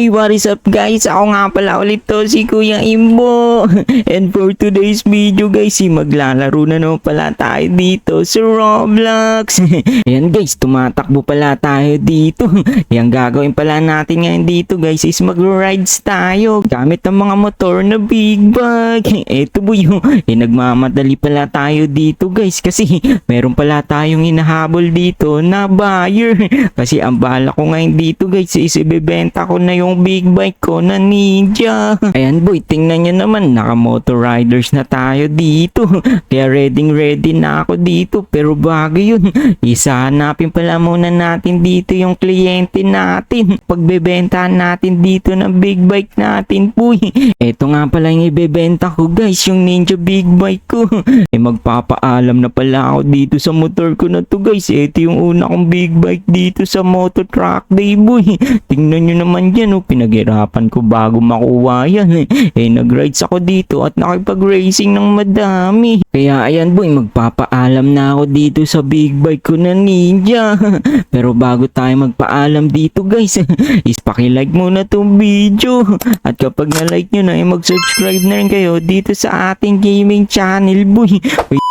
Hey, what is up guys? Ako nga pala ulit to si Kuya Imbo. And for today's video guys, si maglalaro na naman pala tayo dito sa Roblox. Ayan guys, tumatakbo pala tayo dito. Yang gagawin pala natin ngayon dito guys is mag-rides tayo gamit ang mga motor na big bag. Eto po eh, nagmamadali pala tayo dito guys kasi meron pala tayong hinahabol dito na buyer. Kasi ang bala ko ngayon dito guys is ibebenta ko na yung big bike ko na ninja. Ayan boy, tingnan nyo naman, naka motor riders na tayo dito. Kaya ready ready na ako dito. Pero bago yun, isa hanapin pala muna natin dito yung kliyente natin. Pagbebentahan natin dito ng big bike natin boy. Ito nga pala yung ibebenta ko guys, yung ninja big bike ko. Eh magpapaalam na pala ako dito sa motor ko na to guys. Ito yung una kong big bike dito sa motor track day boy. Tingnan nyo naman yan oh, pinaghirapan ko bago makuha yan. Eh nag-rides ako dito at nakipag-racing ng madami. Kaya ayan boy, magpapaalam na ako dito sa big bike ko na ninja. Pero bago tayo magpaalam dito guys, is pakilike muna tong video. At kapag na-like nyo na, eh, mag-subscribe na rin kayo dito sa ating gaming channel boy. Wait,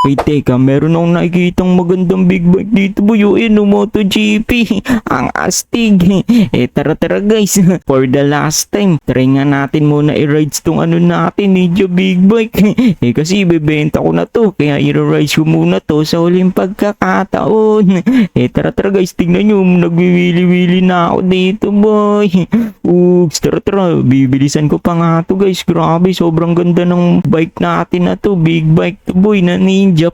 Wait, teka, meron akong nakikitang magandang big bike dito, boy. Yun, oh, MotoGP. Ang astig. Eh, tara, tara, guys. For the last time, try nga natin muna i-rides tong ano natin, Ninja Big Bike. Eh, kasi ibebenta ko na to. Kaya i-rides ko muna to sa huling pagkakataon. Eh, tara, tara, guys. Tingnan nyo, nagwiwili-wili na ako dito, boy. Oops, tara, tara. Bibilisan ko pa nga to, guys. Grabe, sobrang ganda ng bike natin na to. Big bike to, boy, na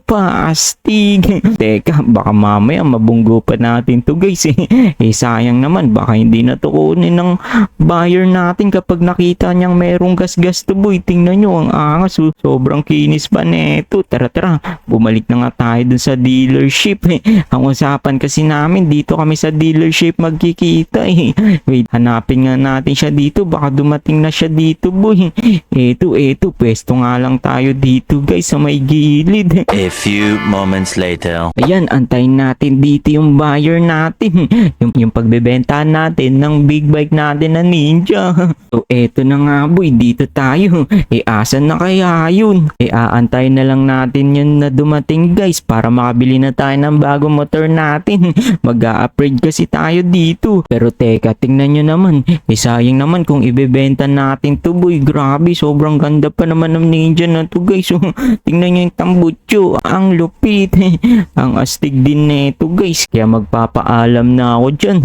pa. Astig. Teka, baka mamaya mabunggo pa natin to, guys. Eh, eh sayang naman. Baka hindi na ng buyer natin kapag nakita niyang merong gas-gas to, boy. Tingnan nyo, ang angas. oh. Sobrang kinis pa neto. Tara, tara. Bumalik na nga tayo dun sa dealership. Eh. Ang usapan kasi namin, dito kami sa dealership magkikita eh. Wait, hanapin nga natin siya dito. Baka dumating na siya dito, boy. Eto, eto. Pwesto nga lang tayo dito, guys, sa may gilid. A few moments later. Ayan, antayin natin dito yung buyer natin. yung, yung pagbebenta natin ng big bike natin na ninja. So, eto na nga boy, dito tayo. E, asan na kaya yun? E, aantayin na lang natin yun na dumating guys para makabili na tayo ng bagong motor natin. Mag-a-upgrade kasi tayo dito. Pero teka, tingnan nyo naman. E, sayang naman kung ibebenta natin to boy. Grabe, sobrang ganda pa naman ng ninja na to guys. So, tingnan nyo yung tambutso. Ang lupit. Ang astig din neto guys. Kaya magpapaalam na ako dyan.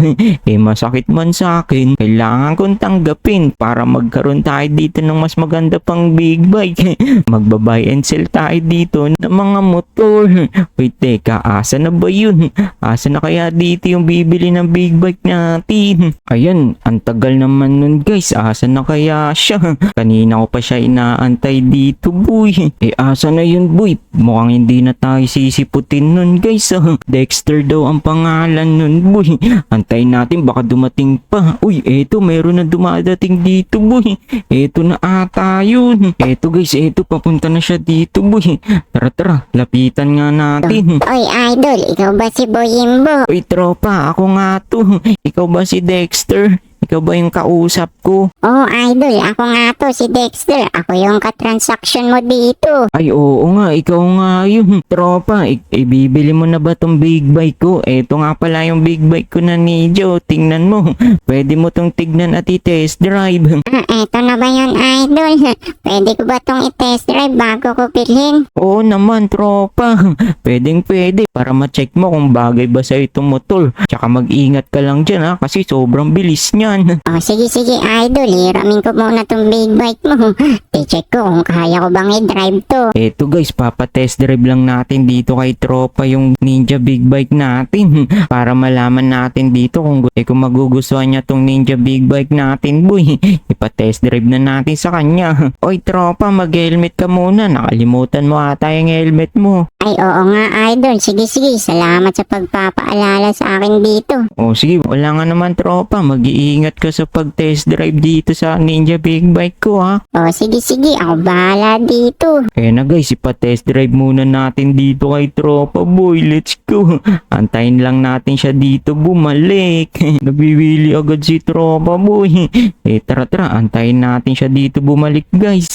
Eh masakit man sa akin. Kailangan kong tanggapin para magkaroon tayo dito ng mas maganda pang big bike. Magbabuy and sell tayo dito ng mga motor. Wait teka, asa na ba yun? Asa na kaya dito yung bibili ng big bike natin? Ayan, ang tagal naman nun guys. Asa na kaya siya? Kanina ko pa siya inaantay dito boy. Eh asa na yun boy? Mukhang hindi na tayo sisiputin nun guys. ah. Dexter daw ang pangalan nun boy. Antayin natin baka dumating pa. Uy, eto meron na dumadating dito boy. Eto na ata yun. Eto guys, eto papunta na siya dito boy. Tara tara, lapitan nga natin. Oy, idol, ikaw ba si Boyimbo? Uy tropa, ako nga to. Ikaw ba si Dexter? Ikaw ba yung kausap ko? Oo, idol, ako nga to, si Dexter. Ako yung katransaction mo dito. Ay oo nga, ikaw nga yun. Tropa, i- ibibili mo na ba tong big bike ko? Eto nga pala yung big bike ko na Nijo. Tingnan mo. Pwede mo tong tignan at i-test drive. Ah, eto na ba yun, idol? Pwede ko ba tong i-test drive bago ko bilhin? Oo naman, tropa. Pwedeng pwede para ma-check mo kung bagay ba sa itong motor. Tsaka mag-ingat ka lang dyan ha kasi sobrang bilis niyan. O, sige, sige, idol. Hiramin ko muna tong big bike mo. I-check ko kung kaya ko bang i-drive to. Eto guys, papatest drive lang natin dito kay tropa yung Ninja Big Bike natin para malaman natin dito kung, eh, kung magugustuhan niya tong Ninja Big Bike natin boy. Ipatest drive na natin sa kanya. Oy tropa, mag-helmet ka muna. Nakalimutan mo ata yung helmet mo. Ay, oo nga, idol. Sige, sige. Salamat sa pagpapaalala sa akin dito. O sige, wala nga naman tropa. Mag-iingat ka sa pag-test drive dito sa Ninja Big Bike ko ha. O sige sige, ako bahala dito. Kaya na guys, ipa-test drive muna natin dito kay Tropa Boy. Let's go. Antayin lang natin siya dito bumalik. Nabiwili agad si Tropa Boy. Eh tara tara, antayin natin siya dito bumalik guys.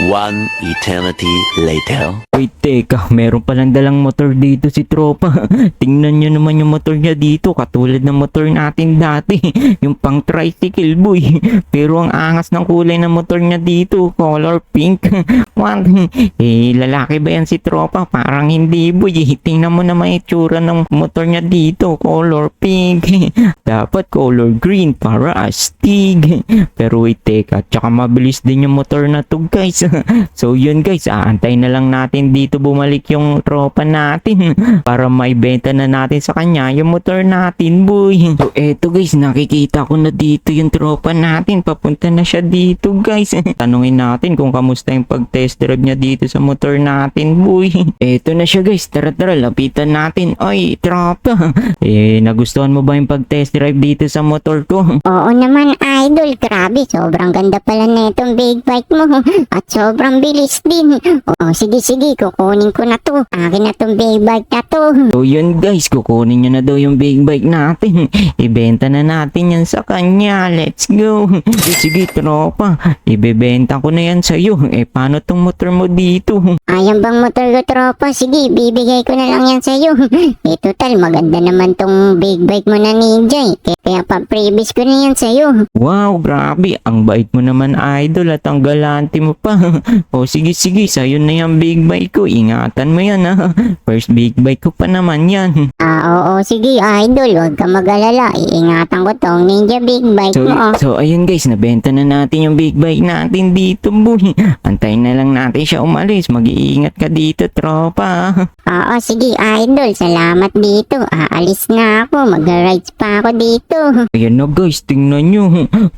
One eternity later. Wait, teka, meron palang dalang motor dito si Tropa. Tingnan nyo naman yung motor niya dito, katulad ng motor natin dati. Yung pang tricycle boy. Pero ang angas ng kulay ng motor niya dito, color pink. What? Eh, lalaki ba yan si Tropa? Parang hindi boy. Eh, Tingnan mo naman itsura ng motor niya dito, color pink. Dapat color green para astig. Pero wait, teka, tsaka mabilis din yung motor na to guys. so yun guys, aantay na lang natin dito bumalik yung tropa natin para may benta na natin sa kanya yung motor natin boy. So eto guys, nakikita ko na dito yung tropa natin. Papunta na siya dito guys. Tanungin natin kung kamusta yung pag-test drive niya dito sa motor natin boy. Eto na siya guys, tara tara, lapitan natin. Ay, tropa. Eh, nagustuhan mo ba yung pag-test drive dito sa motor ko? Oo naman, idol. Grabe, sobrang ganda pala na itong big bike mo. At sobrang bilis din. O sige sige, kukunin ko na to. Akin na tong big bike na to. So yun guys, kukunin nyo na daw yung big bike natin. Ibenta na natin yan sa kanya. Let's go. Eh, sige tropa, ibebenta ko na yan sa'yo. Eh paano tong motor mo dito? Ayan bang motor ko, tropa? Sige, bibigay ko na lang yan sa'yo. Eh, total, maganda naman tong big bike mo na ninja eh. Kaya- Kaya pa-previous ko na yan sa'yo. Wow, grabe. Ang bait mo naman idol at ang galante mo pa. o sige sige, sa'yo na yung big bike ko. Ingatan mo yan ha. First big bike ko pa naman yan. Ah, oo, sige, idol. Huwag ka mag-alala. Iingatan ko tong ninja big bike So, mo. ah. so ayun guys, nabenta na natin yung big bike natin dito, boy. Antayin na lang natin siya umalis. Mag-iingat ka dito, tropa. Oo, sige, idol. Salamat dito. Aalis na ako. Mag-rides pa ako dito. Ayan na guys, tingnan nyo.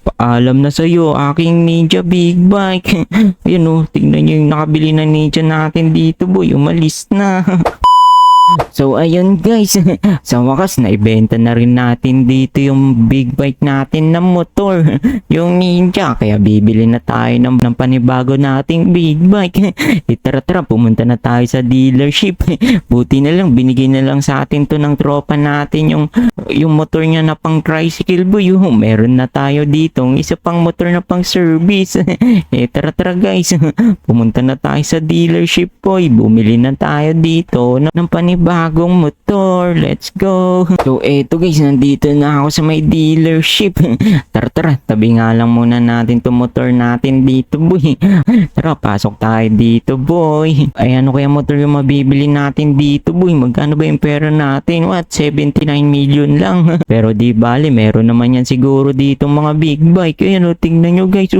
Paalam na sa'yo, aking Ninja Big Bike. Ayan o, tingnan nyo yung nakabili na Ninja natin dito, boy. Umalis na. So ayun guys, sa wakas naibenta na rin natin dito yung big bike natin na motor, yung Ninja. Kaya bibili na tayo ng, ng panibago nating big bike. E tara tara, pumunta na tayo sa dealership. Buti na lang, binigay na lang sa atin to ng tropa natin yung, yung motor niya na pang tricycle boy. Meron na tayo dito, isa pang motor na pang service. eh tara guys, pumunta na tayo sa dealership boy. Bumili na tayo dito ng, ng panibagong motor. Let's go. So eto guys, nandito na ako sa may dealership. tara tara, tabi nga lang muna natin to motor natin dito boy. Tara, pasok tayo dito boy. Ay ano kaya motor yung mabibili natin dito boy? Magkano ba yung pera natin? What? 79 million lang. Pero di bali, meron naman yan siguro dito mga big bike. Ayan o, tingnan nyo guys.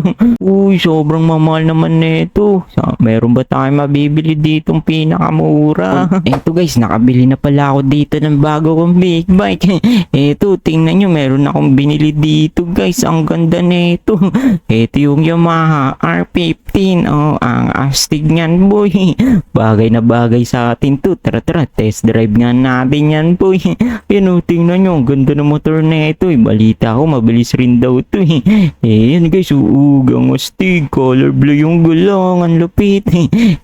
Uy, sobrang mamahal naman nito. Meron ba tayo mabibili ditong pinakamura? Eto guys, nakabili na pala ako dito ng bago kong big bike. Eto, tingnan nyo, meron akong binili dito guys. Ang ganda nito. Ito yung Yamaha R15. Oh, ang astig niyan boy. Bagay na bagay sa atin to. Tara tara, test drive nga natin yan boy. Yan oh, tingnan nyo, ganda ng motor na ito. Eh. Balita ko, mabilis rin daw to eh. Eh, yan guys, uugang astig. Color blue yung gulong, ang lupit.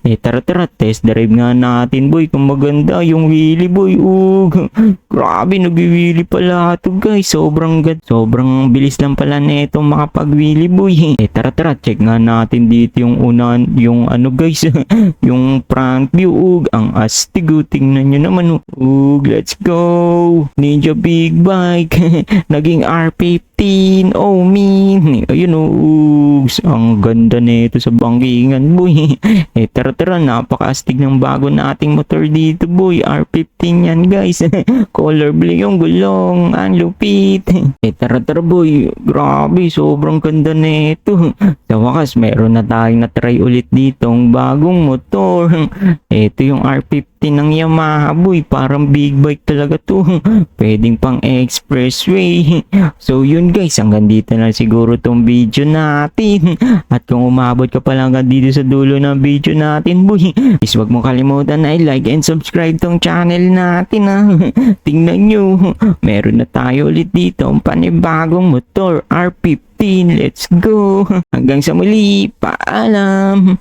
Eh, tara tara, test drive nga natin boy. Kung maganda yung wheelie boy. Ug, grabe, nagwiwili pala to guys. Sobrang gad, sobrang bilis lang pala na itong makapag-wheelie boy. Eh, tara tara, check nga natin dito yung unan, yung ano guys, yung front view. Ug, ang astig. oh. Tingnan nyo naman. oh. Ug, let's go. Ninja Big Bike. Naging R15. Oh, min. Ayun oh. Ugs, ang ganda nito sa bangkingan, boy. eh, tara tara, napaka-astig ng bago nating motor dito, boy. R15 yan, guys. Color blue yung gulong. Ang lupit. eh, tara tara, boy. Grabe, sobrang ganda nito. Sa wakas, meron na tayong na-try ulit ditong bagong motor. Ito yung R15 ng Yamaha, boy. Parang big bike talaga to. Pwedeng pang expressway. So, yun guys, hanggang dito na siguro tong video natin. At kung umabot ka pa lang hanggang dito sa dulo ng video natin, boy, is wag mo kalimutan na i-like and subscribe tong channel natin ha. Tingnan nyo, meron na tayo ulit dito ang panibagong motor R15. Let's go! Hanggang sa muli, paalam!